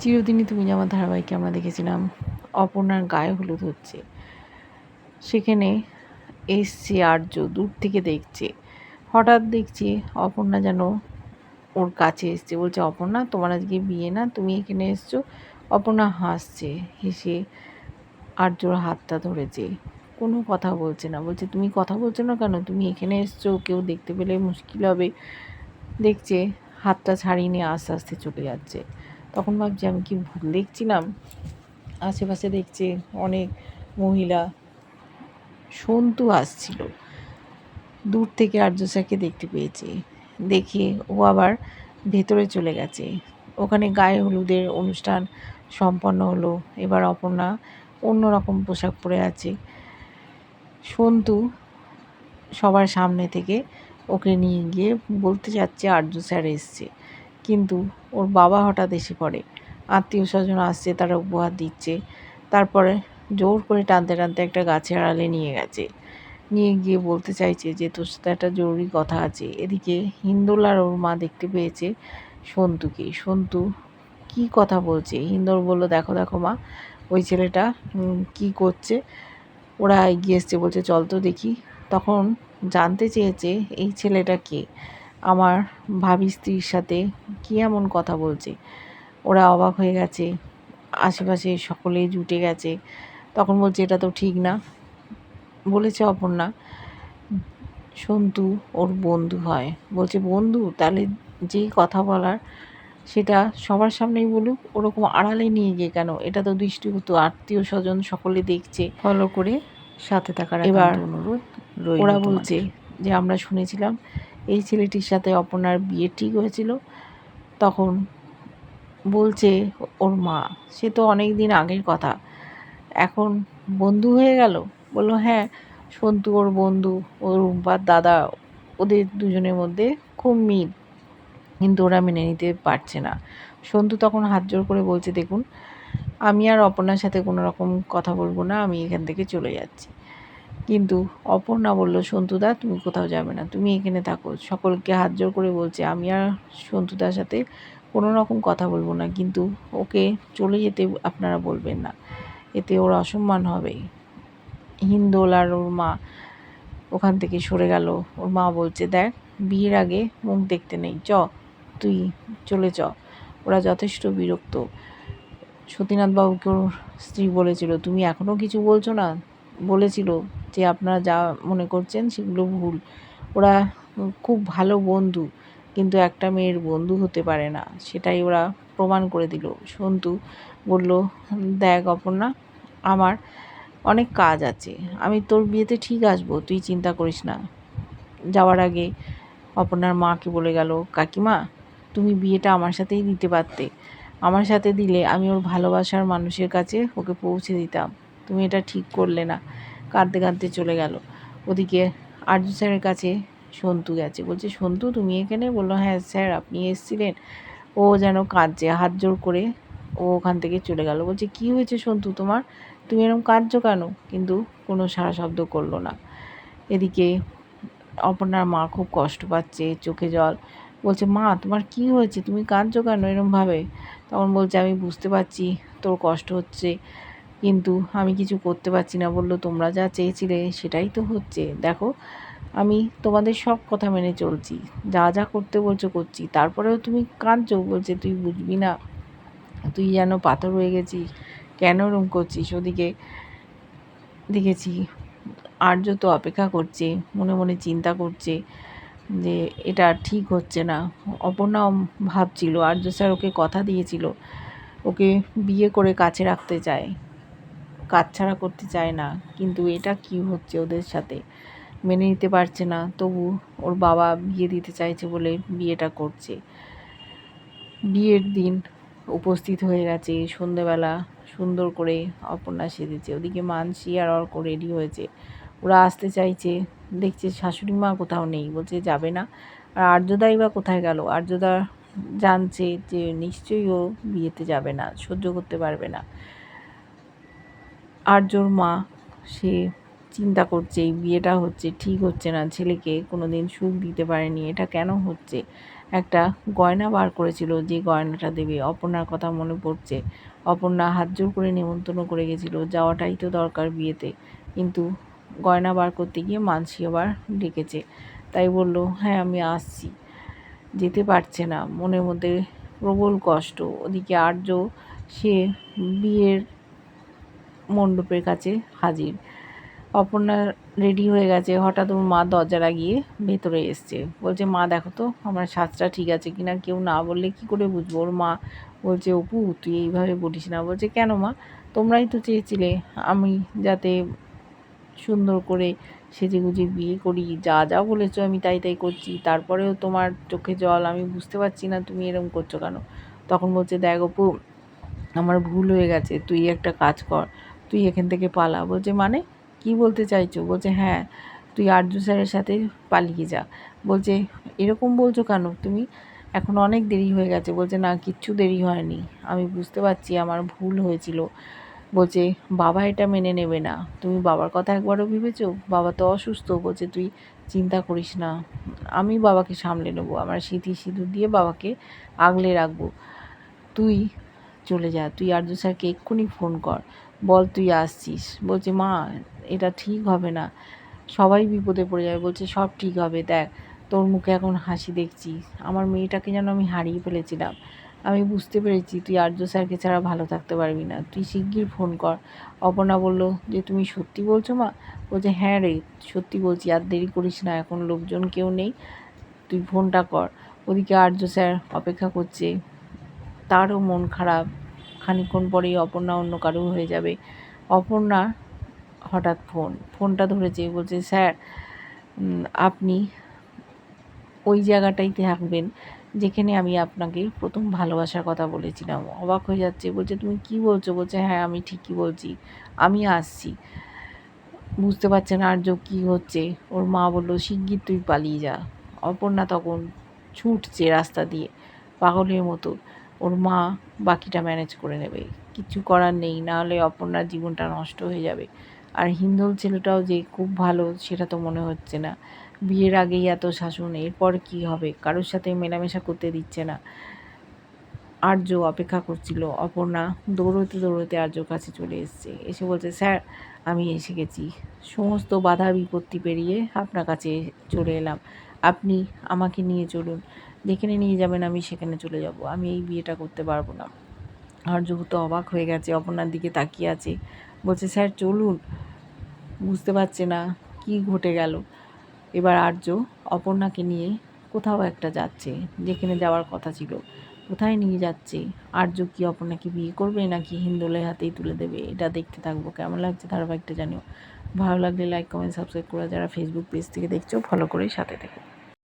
চিরদিনই তুমি আমার ধারাবাহিকে আমরা দেখেছিলাম, অপর্ণার গায়ে হলুদ হচ্ছে। সেখানে এসছে আর্য, দূর থেকে দেখছে। হঠাৎ দেখছি অপর্ণা যেন ওর কাছে এসছে। বলছে, অপর্ণা, তোমার আজকে বিয়ে না? তুমি এখানে এসছো? অপর্ণা হাসছে, হেসে আর্যর হাতটা ধরেছে। কোনো কথা বলছে না। বলছে, তুমি কথা বলছো না কেন? তুমি এখানে এসছো, কেউ দেখতে পেলে মুশকিল হবে। দেখছে হাতটা ছাড়িয়ে নিয়ে আস্তে আস্তে চলে যাচ্ছে। তখন ভাবছি আমি কি ভুল দেখছিলাম? আশেপাশে দেখছে অনেক মহিলা, সন্তু আসছিল। দূর থেকে আর্য স্যারকে দেখতে পেয়েছে। দেখে ও আবার ভেতরে চলে গেছে। ওখানে গায়ে হলুদের অনুষ্ঠান সম্পন্ন হলো। এবার অপর্ণা অন্যরকম পোশাক পরে আছে। সন্তু সবার সামনে থেকে ওকে নিয়ে গিয়ে বলতে যাচ্ছে আর্য স্যার এসছে। কিন্তু ওর বাবা হঠাৎ এসে পড়ে। আত্মীয় স্বজন আসছে, তারা উপহার দিচ্ছে। তারপরে জোর করে টানতে টানতে একটা গাছের আড়ালে নিয়ে গেছে। নিয়ে গিয়ে বলতে চাইছে যে, তোর সাথে একটা জরুরি কথা আছে। এদিকে হিন্দোল আর ওর মা দেখতে পেয়েছে সন্তুকে। সন্তু, কি কথা বলছে? হিন্দোল বলল, দেখো দেখো মা, ওই ছেলেটা কি করছে? ওরা এগিয়ে এসছে, বলছে, চল তো দেখি। তখন জানতে চেয়েছে, এই ছেলেটা কে? আমার ভাবি স্ত্রীর সাথে কী এমন কথা বলছে? ওরা অবাক হয়ে গেছে। আশেপাশে সকলেই জুটে গেছে। তখন বলছে এটা তো ঠিক না। বলেছে অপর্ণা সন্তু ওর বন্ধু হয়। বলছে বন্ধু? তাহলে যেই কথা বলার সেটা সবার সামনেই বলুক। ওরকম আড়ালে নিয়ে গিয়ে কেন? এটা তো দৃষ্টিগত আত্মীয় স্বজন সকলে দেখছে। ফলো করে সাথে থাকার এবার অনুরোধ ওরা বলছে যে আমরা শুনেছিলাম এই ছেলেটির সাথে অপর্ণার বিয়ে ঠিক হয়েছিল। তখন বলছে, ওর মা, সে তো অনেক দিন আগের কথা। এখন বন্ধু হয়ে গেল? বলল হ্যাঁ সন্তু ওর বন্ধু ওর রুম্পার দাদা ওদের দুজনের মধ্যে খুব মিল। কিন্তু ওরা মেনে নিতে পারছে না। সন্তু তখন হাত জোর করে বলছে, দেখুন, আমি আর অপর্ণার সাথে কোনো রকম কথা বলব না, আমি এখান থেকে চলে যাচ্ছি। কিন্তু অপর্ণা বলল, সন্তুদা, তুমি কোথাও যাবে না। তুমি এখানে থাকো। সকলকে হাত জোর করে বলছে, আমি আর সন্তুদার সাথে কোনো রকম কথা বলব না। কিন্তু ওকে চলে যেতে আপনারা বলবেন না। এতে ওর অসম্মান হবে। হিন্দোল আর ওর মা ওখান থেকে সরে গেল। ওর মা বলছে, দেখ, বিয়ের আগে মুখ দেখতে নেই। চ, তুই চলে চ। ওরা যথেষ্ট বিরক্ত। সতীনাথ বাবুকে ওর স্ত্রী বলেছিল, তুমি এখনও কিছু বলছো না? বলেছিল যে আপনারা যা মনে করছেন সেগুলো ভুল। ওরা খুব ভালো বন্ধু, কিন্তু একটা মেয়ের বন্ধু হতে পারে না, সেটাই ওরা প্রমাণ করে দিল। সন্তু বলল, দেখ অপর্ণা, আমার অনেক কাজ আছে। আমি তোর বিয়েতে ঠিক আসব, তুই চিন্তা করিস না। যাওয়ার আগে অপর্ণার মাকে বলে গেল, কাকিমা, তুমি বিয়েটা আমার সাথেই দিতে পারতে। আমার সাথে দিলে আমি ওর ভালোবাসার মানুষের কাছে ওকে পৌঁছে দিতাম। তুমি এটা ঠিক করলে না। কাঁদতে কাঁদতে চলে গেল। ওদিকে আর্য স্যারের কাছে সন্তু গেছে। বলছে, সন্তু, তুমি এখানে? বলল হ্যাঁ স্যার, আপনি এসেছিলেন। ও যেন কাঁদছে, হাত জোর করে ও ওখান থেকে চলে গেল। বলছে, কি হয়েছে সন্তু তোমার? তুমি এরকম কাঁদছো কেন? কিন্তু কোনো সারা শব্দ করল না। এদিকে অপর্ণার মা খুব কষ্ট পাচ্ছে, চোখে জল। বলছে, মা, তোমার কি হয়েছে? তুমি কাঁদছো কেন এরমভাবে? তখন বলছে, আমি বুঝতে পারছি, তোর কষ্ট হচ্ছে। কিন্তু আমি কিছু করতে পারছি না। বলল, তোমরা যা চেয়েছিলে সেটাই তো হচ্ছে। দেখো, আমি তোমাদের সব কথা মেনে চলছি। যা যা করতে বলছো করছি। তারপরেও তুমি কাঁদছো বলছে, তুই বুঝবি না। তুই যেন পাথর হয়ে গেছিস। কেন রুম করছিস? ওদিকে দেখেছি, আর্য তো অপেক্ষা করছে, মনে মনে চিন্তা করছে যে এটা ঠিক হচ্ছে না। অপর্ণা ভাবছিল, আর্য স্যার ওকে কথা দিয়েছিল, ওকে বিয়ে করে কাছে রাখতে চায়। কাজ ছাড়া করতে চায় না। কিন্তু এটা কি হচ্ছে ওদের সাথে? মেনে নিতে পারছে না। তবু ওর বাবা বিয়ে দিতে চাইছে বলে বিয়েটা করছে। বিয়ের দিন উপস্থিত হয়ে গেছে। সন্ধেবেলা সুন্দর করে অপর্ণা সেজেছে। ওদিকে মানসি আর অর্ক রেডি হয়েছে। ওরা আসতে চাইছে। দেখছে শাশুড়ি মা কোথাও নেই। বলছে যাবে না। আর আর্যদাই বা কোথায় গেল? আর্যদা জানছে যে নিশ্চয়ই ও বিয়েতে যাবে না, সহ্য করতে পারবে না। আর্যর মা, সে চিন্তা করছে, এই বিয়েটা হচ্ছে, ঠিক হচ্ছে না, ছেলেকে কোনো দিন সুখ দিতে পারেনি, এটা কেন হচ্ছে? একটা গয়না বার করেছিল, যে গয়নাটা দেবে, অপর্ণার কথা মনে পড়ছে। অপর্ণা হাত জোর করে নেমন্তন্ন করে গেছিল, যাওয়াটাই তো দরকার বিয়েতে। কিন্তু গয়না বার করতে গিয়ে মানসি আবার ডেকেছে, তাই বলল হ্যাঁ আমি আসছি। যেতে পারছে না, মনের মধ্যে প্রবল কষ্ট। ওদিকে আর্য, সে বিয়ের মণ্ডপের কাছে হাজির। অপর্ণা রেডি হয়ে গেছে। হঠাৎ ওর মা দরজা লাগিয়ে ভেতরে এসছে। বলছে, মা, দেখো তো, আমার সাজটা ঠিক আছে কিনা? কেউ না বললে কি করে বুঝব? ওর মা বলছে, অপু, তুই এইভাবে বলিস না। বলছে, কেন মা? তোমরাই তো চেয়েছিলে আমি যাতে সুন্দর করে সেজে গুজে বিয়ে করি। যা যা বলেছ আমি তাই তাই করছি। তারপরেও তোমার চোখে জল, আমি বুঝতে পারছি না তুমি এরকম করছ কেন? তখন বলছে, দেখ অপু, আমার ভুল হয়ে গেছে। তুই একটা কাজ কর। তুই এখান থেকে পালা বলছে মানে কি বলতে চাইছো? বলছে হ্যাঁ তুই আর্য স্যারের সাথে পালিয়ে যা। বলছে, এরকম বলছো কেন? তুমি এখন অনেক দেরি হয়ে গেছে। বলছে, না, কিচ্ছু দেরি হয়নি। আমি বুঝতে পারছি, আমার ভুল হয়েছিল। বলছে, বাবা এটা মেনে নেবে না। তুমি বাবার কথা একবারও ভেবেছো? বাবা তো অসুস্থ। বলছে, তুই চিন্তা করিস না। আমি বাবাকে সামলে নেব। আমার সিঁথি সিঁদুর দিয়ে বাবাকে আগলে রাখব। তুই চলে যা। তুই আর্য স্যারকে এক্ষুনি ফোন কর। বল, তুই আসছিস। বলছে, মা, এটা ঠিক হবে না। সবাই বিপদে পড়ে যাবে। বলছে, সব ঠিক হবে, দেখ, তোর মুখে এখন হাসি দেখছি। আমার মেয়েটাকে যেন আমি হারিয়ে ফেলেছিলাম। আমি বুঝতে পেরেছি তুই আর্য স্যারকে ছাড়া ভালো থাকতে পারবি না। তুই শিগগির ফোন কর। অপর্ণা বলল, যে তুমি সত্যি বলছো, মা? বলছে হ্যাঁ রে, সত্যি বলছি, আর দেরি করিস না, এখন লোকজন কেউ নেই। তুই ফোনটা কর। ওদিকে আর্য স্যার অপেক্ষা করছে। তারও মন খারাপ। খানিক্ষণ পরেই অপর্ণা অন্য কারও হয়ে যাবে। অপর্ণা হঠাৎ ফোন, ফোনটা ধরেছে, বলছে, স্যার আপনি ওই জায়গাটাই থাকবেন যেখানে আমি আপনাকে প্রথম ভালোবাসার কথা বলেছিলাম। অবাক হয়ে যাচ্ছে, বলছে, তুমি কি বলছো? বলছে হ্যাঁ আমি ঠিকই বলছি, আমি আসছি। বুঝতে পারছে না আর্য কী হচ্ছে। ওর মা বলল, শিগগির তুই পালিয়ে যা। অপর্ণা তখন ছুটছে রাস্তা দিয়ে, পাগলের মতো। ওর মা বাকিটা ম্যানেজ করে নেবে। কিছু করার নেই নাহলে অপর্ণার জীবনটা নষ্ট হয়ে যাবে। আর হিন্দল ছেলেটাও যে খুব ভালো, সেটা তো মনে হচ্ছে না। বিয়ের আগেই এত শাসন, এরপর কি হবে? কারোর সাথে মেলামেশা করতে দিচ্ছে না। আর্য অপেক্ষা করছিল। অপর্ণা দৌড়তে দৌড়তে আর্যর কাছে চলে এসছে। এসে বলছে, স্যার, আমি এসে গেছি। সমস্ত বাধা বিপত্তি পেরিয়ে আপনার কাছে চলে এলাম। আপনি আমাকে নিয়ে চলুন। যেখানে নিয়ে যাবেন, আমি সেখানে চলে যাব। আমি এই বিয়েটা করতে পারব না। আর্য তো অবাক হয়ে গেছে, অপর্ণার দিকে তাকিয়ে আছে। বলছে, স্যার, চলুন। বুঝতে পারছে না কি ঘটে গেল। এবার আর্য অপর্ণাকে নিয়ে কোথাও একটা যাচ্ছে, যেখানে যাওয়ার কথা ছিল। কোথায় নিয়ে যাচ্ছে? আর্য কি অপর্ণাকে বিয়ে করবে নাকি হিন্দুলের হাতেই তুলে দেবে? এটা দেখতে থাকব। কেমন লাগছে ধারাবাহিকটা জানিও। ভালো লাগলে লাইক কমেন্ট সাবস্ক্রাইব করে, যারা ফেসবুক পেজ থেকে দেখছ ফলো করে সাথে থেকো।